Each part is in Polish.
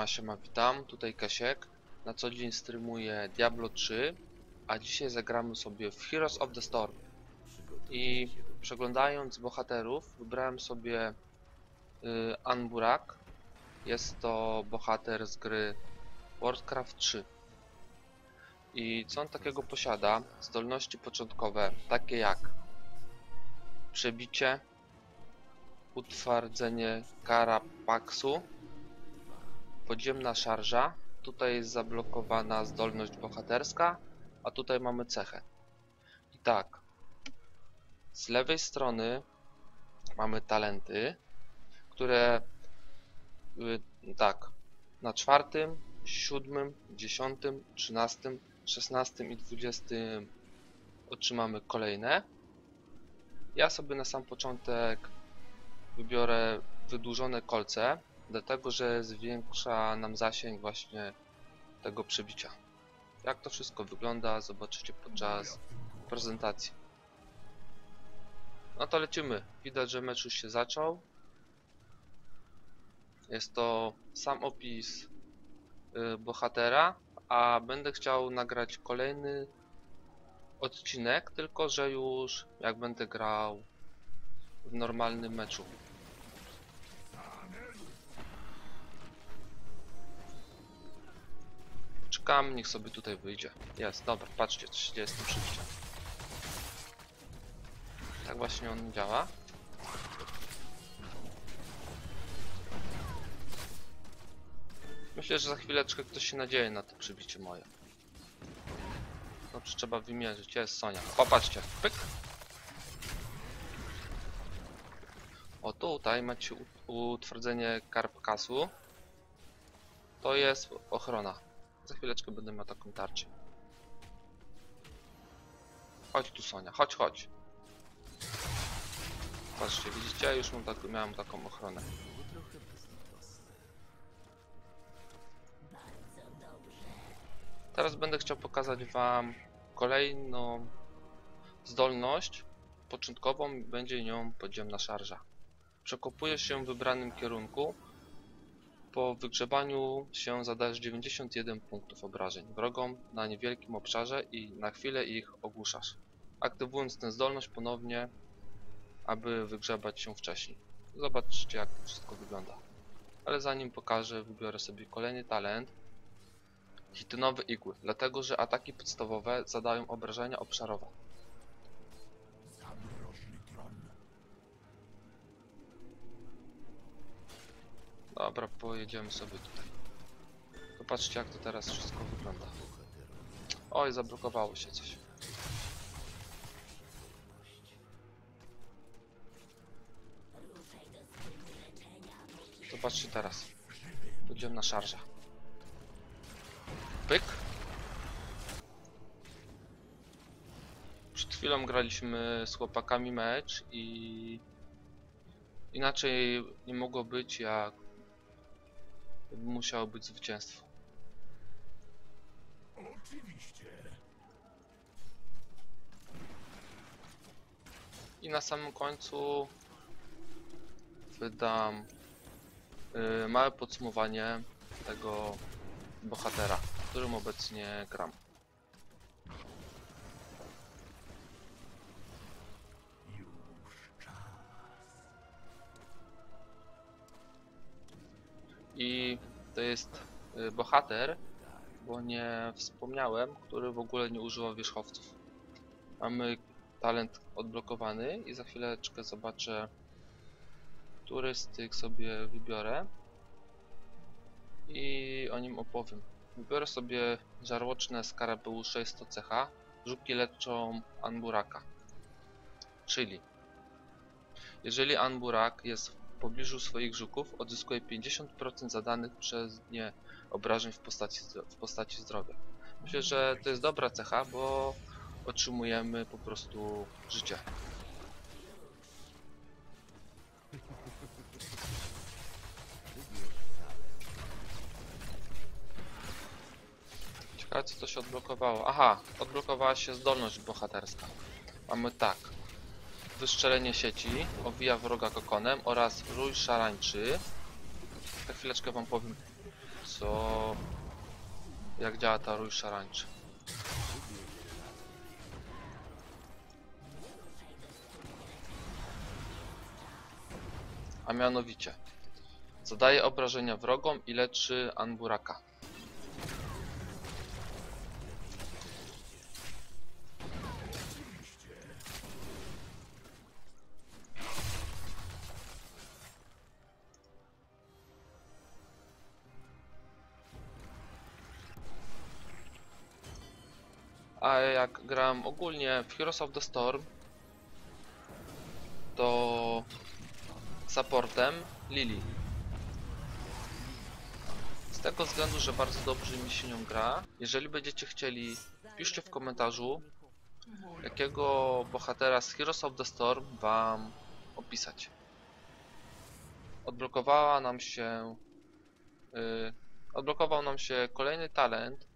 Siema, siema, witam. Tutaj Kasiek. Na co dzień streamuję Diablo 3, a dzisiaj zagramy sobie w Heroes of the Storm. I przeglądając bohaterów, wybrałem sobie y, Anburak. Jest to bohater z gry Warcraft 3. I co on takiego posiada? Zdolności początkowe, takie jak przebicie, utwardzenie Karapaksu, podziemna szarża. Tutaj jest zablokowana zdolność bohaterska, a tutaj mamy cechę. I tak, z lewej strony mamy talenty, które y, tak, na czwartym, siódmym, dziesiątym, trzynastym, szesnastym i dwudziestym otrzymamy kolejne. Ja sobie na sam początek wybiorę wydłużone kolce, dlatego że zwiększa nam zasięg właśnie tego przebicia. Jak to wszystko wygląda, zobaczycie podczas prezentacji. No to lecimy. Widać, że mecz już się zaczął. Jest to sam opis y, bohatera, a będę chciał nagrać kolejny odcinek, tylko że już jak będę grał w normalnym meczu. Czekam, niech sobie tutaj wyjdzie. Jest, dobra, patrzcie, co się dzieje z tym przybiciem. Tak właśnie on działa. Myślę, że za chwileczkę ktoś się nadzieje na to przybicie moje. Dobrze, trzeba wymierzyć. Jest Sonia. Popatrzcie. Pyk. O tutaj macie u- utwardzenie karpkasu. To jest ochrona. Za chwileczkę będę miał taką tarczę. Chodź tu Sonia, chodź, chodź. Patrzcie, widzicie? Już mam tak, miałem taką ochronę. Teraz będę chciał pokazać wam kolejną zdolność początkową będzie nią podziemna szarża. Przekopujesz się w wybranym kierunku. Po wygrzebaniu się zadajesz 91 punktów obrażeń wrogom na niewielkim obszarze i na chwilę ich ogłuszasz. Aktywując tę zdolność ponownie, aby wygrzebać się wcześniej. Zobaczcie jak to wszystko wygląda. Ale zanim pokażę, wybiorę sobie kolejny talent. Hitynowe igły, dlatego że ataki podstawowe zadają obrażenia obszarowe. Dobra, pojedziemy sobie tutaj. Popatrzcie jak to teraz wszystko wygląda. Oj, zablokowało się coś. Zobaczcie teraz. Podziemna szarża. Pyk. Przed chwilą graliśmy z chłopakami mecz i inaczej nie mogło być jak musiało być zwycięstwo. I na samym końcu wydam y, małe podsumowanie tego bohatera, którym obecnie gram. To jest y, bohater, bo nie wspomniałem, który w ogóle nie używa wierzchowców. Mamy talent odblokowany i za chwileczkę zobaczę, który z tych sobie wybiorę i o nim opowiem. Wybiorę sobie żarłoczne skarabeusze, jest to cecha, żuki leczą Anburaka. Czyli, jeżeli Anburak jest w pobliżu swoich żuków, odzyskuje 50% zadanych przez nie obrażeń w postaci, w postaci zdrowia. Myślę, że to jest dobra cecha, bo otrzymujemy po prostu życie. Ciekawe co to się odblokowało. Aha, odblokowała się zdolność bohaterska. Mamy tak. Wystrzelenie sieci, owija wroga kokonem oraz rój szarańczy. Za chwileczkę wam powiem co... Jak działa ta rój szarańczy. A mianowicie zadaje obrażenia wrogom i leczy Anburaka. Jak grałem ogólnie w Heroes of the Storm, to supportem Lily. Z tego względu, że bardzo dobrze mi się nią gra. Jeżeli będziecie chcieli, piszcie w komentarzu, jakiego bohatera z Heroes of the Storm wam opisać. Odblokowała nam się... Yy, odblokował nam się kolejny talent.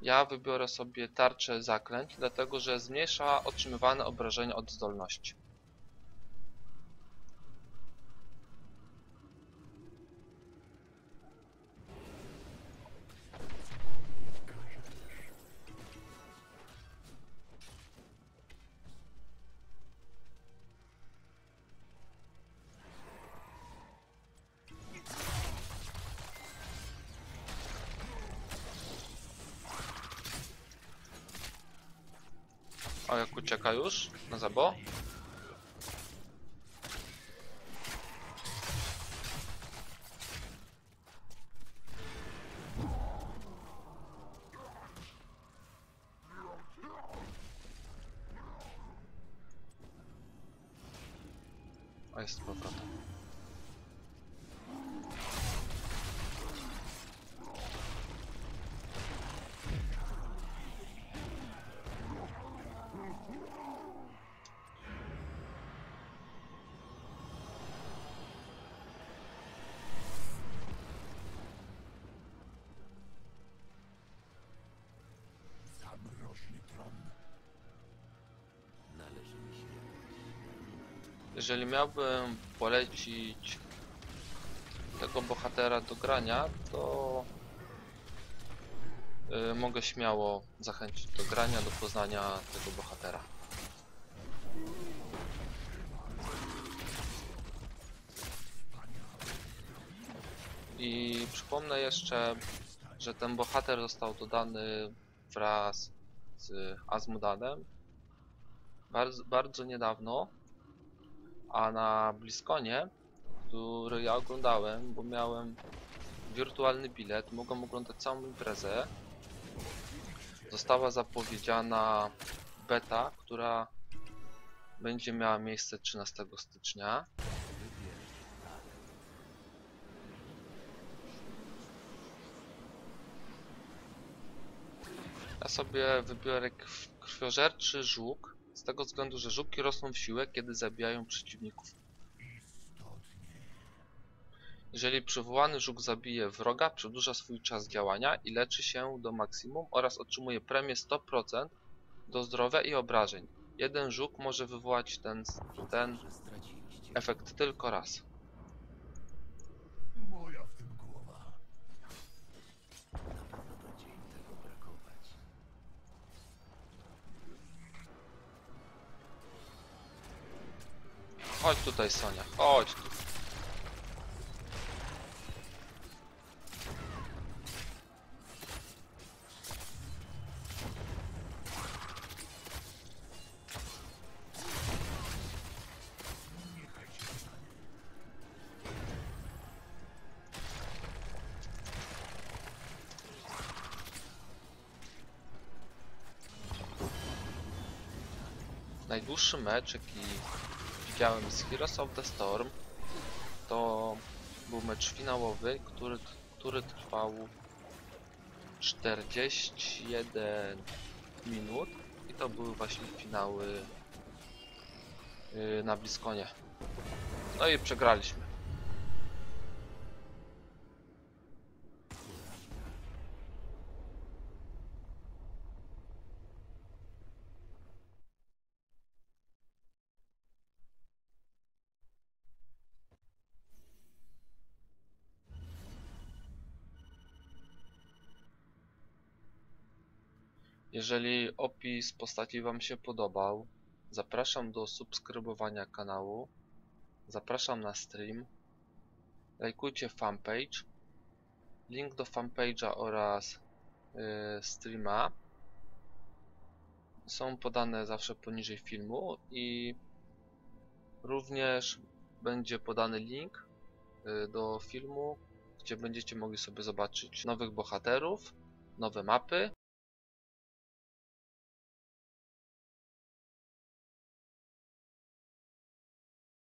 Ja wybiorę sobie tarczę zaklęć, dlatego że zmniejsza otrzymywane obrażenia od zdolności. Jak ucieka już na zabo. Jeżeli miałbym polecić tego bohatera do grania, to y, mogę śmiało zachęcić do grania, do poznania tego bohatera. I przypomnę jeszcze, że ten bohater został dodany wraz z Azmodanem bardzo, bardzo niedawno, a na Bliskonie, który ja oglądałem, bo miałem wirtualny bilet, mogłem oglądać całą imprezę. Została zapowiedziana beta, która będzie miała miejsce 13 stycznia. Ja sobie wybiorę krw- krwiożerczy żuk, z tego względu, że żuki rosną w siłę, kiedy zabijają przeciwników. Jeżeli przywołany żuk zabije wroga, przedłuża swój czas działania i leczy się do maksimum oraz otrzymuje premię 100% do zdrowia i obrażeń. Jeden żuk może wywołać ten, ten efekt tylko raz. Chodź tutaj Sonia, chodź tu. Najdłuższy mecz jaki widziałem z Heroes of the Storm to był mecz finałowy, który, który trwał 41 minut i to były właśnie finały yy, na Bliskonie. No i przegraliśmy. Jeżeli opis postaci Wam się podobał, zapraszam do subskrybowania kanału, zapraszam na stream, lajkujcie fanpage, link do fanpage'a oraz yy, streama są podane zawsze poniżej filmu i również będzie podany link y, do filmu, gdzie będziecie mogli sobie zobaczyć nowych bohaterów, nowe mapy